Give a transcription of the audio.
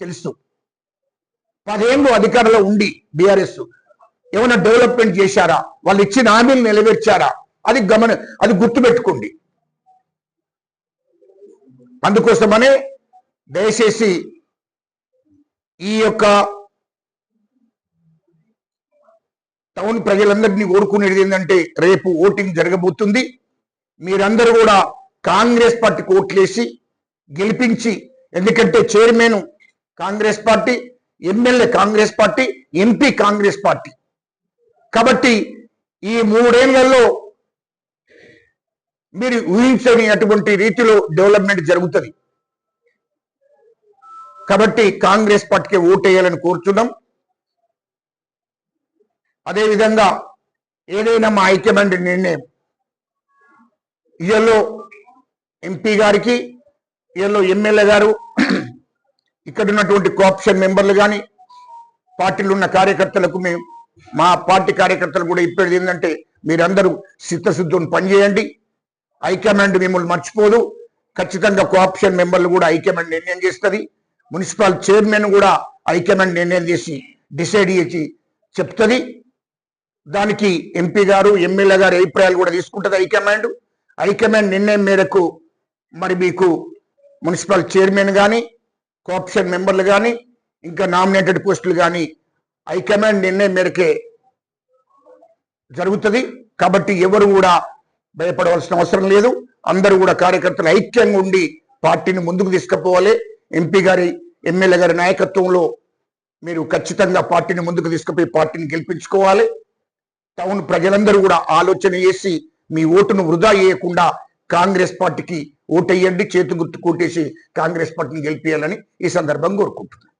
తెలుసు. పదేళ్ళు అధికారంలో ఉండి బీఆర్ఎస్ ఏమైనా డెవలప్మెంట్ చేశారా? వాళ్ళు ఇచ్చిన హామీలు నెరవేర్చారా? అది గమన అది గుర్తుపెట్టుకోండి. అందుకోసమనే దయచేసి ఈ యొక్క టౌన్ ప్రజలందరినీ కోరుకునేది ఏంటంటే రేపు ఓటింగ్ జరగబోతుంది. మీరందరూ కూడా కాంగ్రెస్ పార్టీకి ఓట్లేసి గెలిపించి ఎందుకంటే chairman Congress party MLA Congress party MP Congress party. కాబట్టి ఈ మూడేళ్ళలో మీరు ఊహించని అటువంటి రీతిలో డెవలప్మెంట్ జరుగుతుంది. కాబట్టి కాంగ్రెస్ పార్టీకి ఓటేయాలని కోరుచున్నాం. అదేవిధంగా ఏదైనా మా హైకమాండ్ నిర్ణయం. ఇయల్లో ఎంపీ గారికి ఇయల్లో ఎమ్మెల్యే గారు ఇక్కడ ఉన్నటువంటి కోఆప్షన్ మెంబర్లు కానీ పార్టీలు ఉన్న కార్యకర్తలకు మేము మా పార్టీ కార్యకర్తలు కూడా ఇప్పేది ఏంటంటే మీరందరూ చిత్తశుద్ధిని పనిచేయండి. హైకమాండ్ మిమ్మల్ని మర్చిపోదు. ఖచ్చితంగా కోఆప్షన్ మెంబర్లు కూడా హైకమాండ్ నిర్ణయం చేస్తుంది. మున్సిపల్ చైర్మన్ కూడా హైకమాండ్ నిర్ణయం చేసి డిసైడ్ చేసి చెప్తుంది. దానికి ఎంపీ గారు ఎమ్మెల్యే గారు అభిప్రాయాలు కూడా తీసుకుంటుంది హైకమాండ్. హైకమాండ్ నిర్ణయం మేరకు మరి మీకు మున్సిపల్ చైర్మన్ కానీ కోఆప్షన్ మెంబర్లు కానీ ఇంకా నామినేటెడ్ పోస్టులు కానీ హైకమాండ్ నిర్ణయం మేరకే జరుగుతుంది. కాబట్టి ఎవరు కూడా భయపడవలసిన అవసరం లేదు. అందరూ కూడా కార్యకర్తలు ఐక్యంగా ఉండి పార్టీని ముందుకు తీసుకుపోవాలి. ఎంపీ గారి ఎమ్మెల్యే గారి నాయకత్వంలో మీరు ఖచ్చితంగా పార్టీని ముందుకు తీసుకుపోయి పార్టీని గెలిపించుకోవాలి. టౌన్ ప్రజలందరూ కూడా ఆలోచన చేసి మీ ఓటును వృధా చేయకుండా కాంగ్రెస్ పార్టీకి ఓటేయండి చేతి గుర్తు కొట్టేసి కాంగ్రెస్ పార్టీని గెలిపించాలని ఈ సందర్భంగా కోరుకుంటున్నాను